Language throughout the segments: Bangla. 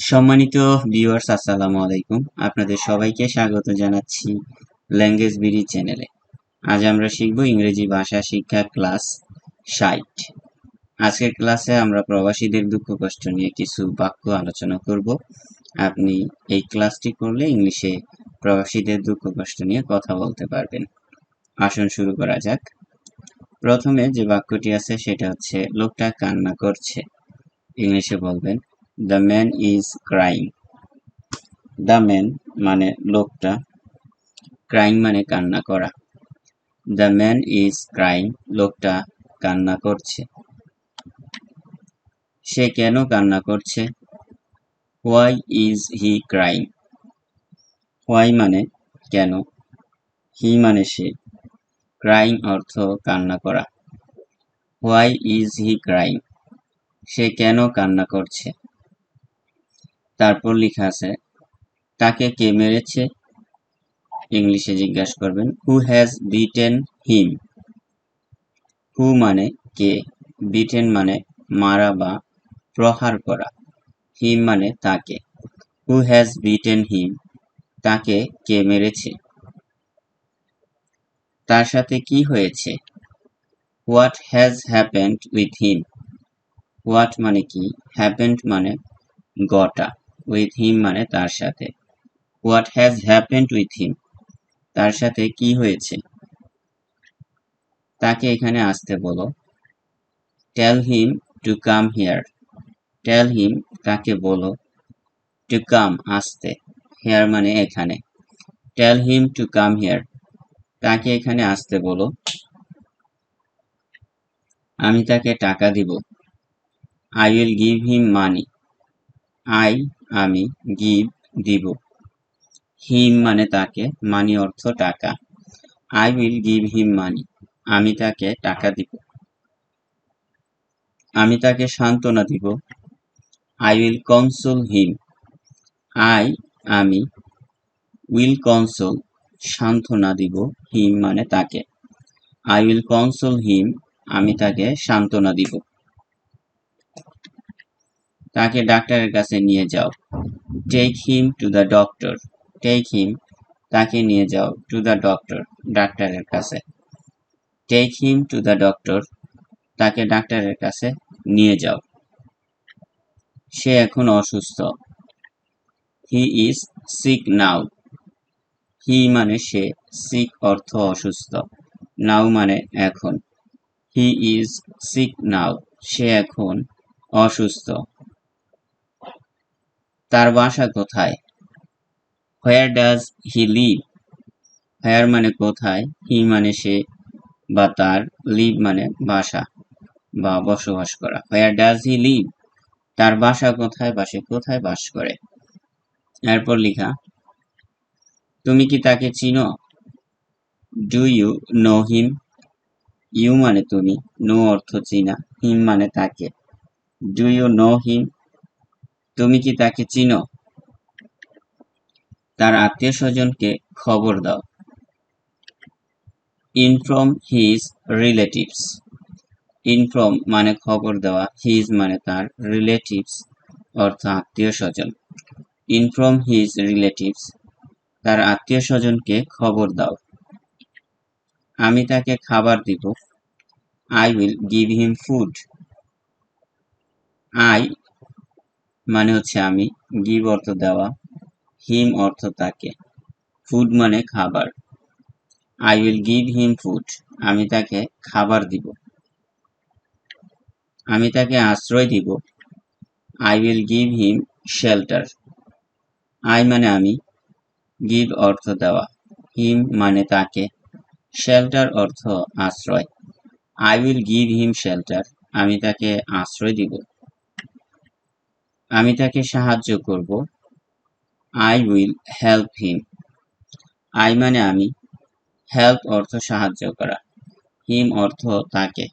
সম্মানিত ভিউয়ার্স আসসালামু আলাইকুম। আপনাদের সবাইকে স্বাগত জানাচ্ছি ল্যাঙ্গুয়েজ বিডি চ্যানেলে আজ আমরা শিখব ইংরেজি ভাষা শিক্ষা ক্লাস ষাট। আজকের ক্লাসে আমরা প্রবাসীদের দুঃখ কষ্ট নিয়ে কিছু বাক্য আলোচনা করব। আপনি এই ক্লাসটি করলে ইংলিশে প্রবাসীদের দুঃখ কষ্ট নিয়ে কথা বলতে পারবেন। আসুন শুরু করা যাক। প্রথমে যে বাক্যটি আছে, সেটা হচ্ছে, লোকটা কান্না করছে। ইংলিশে বলবেন the man is crying the man মানে লোকটা ক্রাইং মানে কান্না করা। দ্য ম্যান ইজ ক্রাইং লোকটা কান্না করছে। সে কেন কান্না করছে? Why is he crying why মানে কেন? হি মানে সে। ক্রাইং অর্থ কান্না করা। হোয়াই ইজ হি ক্রাইং সে কেন কান্না করছে? তারপর লেখা আছে তাকে কে মেরেছে? ইংলিশে জিজ্ঞাসা করবেন হু হ্যাজ বিটেন হিম হু মানে কে? বিটেন মানে মারা বা প্রহার করা। হিম মানে তাকে। হু হ্যাজ বিটেন হিম তাকে কে মেরেছে? তার সাথে কি হয়েছে? What has happened with him what মানে কি? হ্যাপেন্ড মানে গটা। উইথ হিম মানে তার সাথে। What has happened with him তার সাথে কি হয়েছে? তাকে এখানে আসতে বলো। Tell him to come here tell him তাকে বলো টু কাম আসতে। হেয়ার মানে এখানে। Tell him to come here তাকে এখানে আসতে বলো। আমি তাকে টাকা দিব। I will give him money I, আমি গিভ দিব। হিম মানে তাকে, মানি অর্থ টাকা। I will give him money, আমি তাকে টাকা দিব। আমি তাকে সান্ত্বনা দিব। I will console him. I, আমি উইল কনসোল, সান্ত্বনা দিব, হিম মানে তাকে। আই উইল কনসোল হিম, আমি তাকে সান্ত্বনা দিব। তাকে ডাক্তারের কাছে নিয়ে যাও। Take him to the doctor take him তাকে নিয়ে যাও টু দ্য ডক্টর ডাক্তারের কাছে। Take him to the doctor তাকে ডাক্তারের কাছে নিয়ে যাও। সে এখন অসুস্থ। হি ইজ সিক নাও হি মানে সে সিক অর্থ অসুস্থ। নাও মানে এখন। হি ইজ সিক নাও সে এখন অসুস্থ। তার বাসা কোথায়? Where does he live where মানে কোথায়? হি মানে সে বা তার লিভ মানে বাসা বা বসবাস করা। হোয়ার ডাজ হি লিভ তার বাসা কোথায় বা সে কোথায় বাস করে? এরপর লিখা, তুমি কি তাকে চিনো? Do you know him you মানে তুমি নো অর্থ চিনা। হিম মানে তাকে। ডু ইউ নো হিম তুমি কি তাকে চিনো? তার আত্মীয় স্বজনকে খবর দাও। ইনফ্রম হিজ রিলেটিভস ইনফ্রম মানে খবর দেওয়া হিজ মানে তার রিলেটিভস অর্থ আত্মীয় স্বজন ইনফ্রম হিজ রিলেটিভস তার আত্মীয় স্বজনকে খবর দাও। আমি তাকে খাবার দিব। I will give him food I মানে হচ্ছে আমি গিভ অর্থ দেওয়া হিম অর্থ তাকে। ফুড মানে খাবার। I will give him food আমি তাকে খাবার দিব। আমি তাকে আশ্রয় দিব। I will give him shelter I মানে আমি গিভ অর্থ দেওয়া। হিম মানে তাকে। শেল্টার অর্থ আশ্রয়। I will give him shelter আমি তাকে আশ্রয় দিব। আমি তাকে সাহায্য করব। I will help him I মানে আমি। হেল্প অর্থ সাহায্য করা। হিম অর্থ তাকে।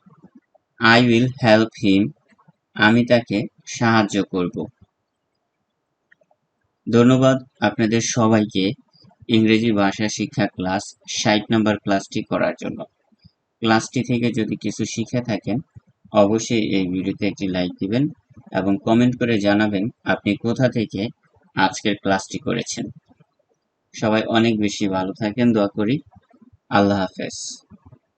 আই উইল হেল্প হিম আমি তাকে সাহায্য করব। ধন্যবাদ আপনাদের সবাইকে ইংরেজি ভাষা শিক্ষা ক্লাস ষাট নম্বর ক্লাসটি করার জন্য। ক্লাসটি থেকে যদি কিছু শিখে থাকেন, অবশ্যই এই ভিডিওতে একটি লাইক দিবেন। এবং কমেন্ট করে জানাবেন আপনি কোথা থেকে আজকের ক্লাসটি করেছেন। সবাই অনেক বেশি ভালো থাকেন, দোয়া করি। আল্লাহ হাফেজ।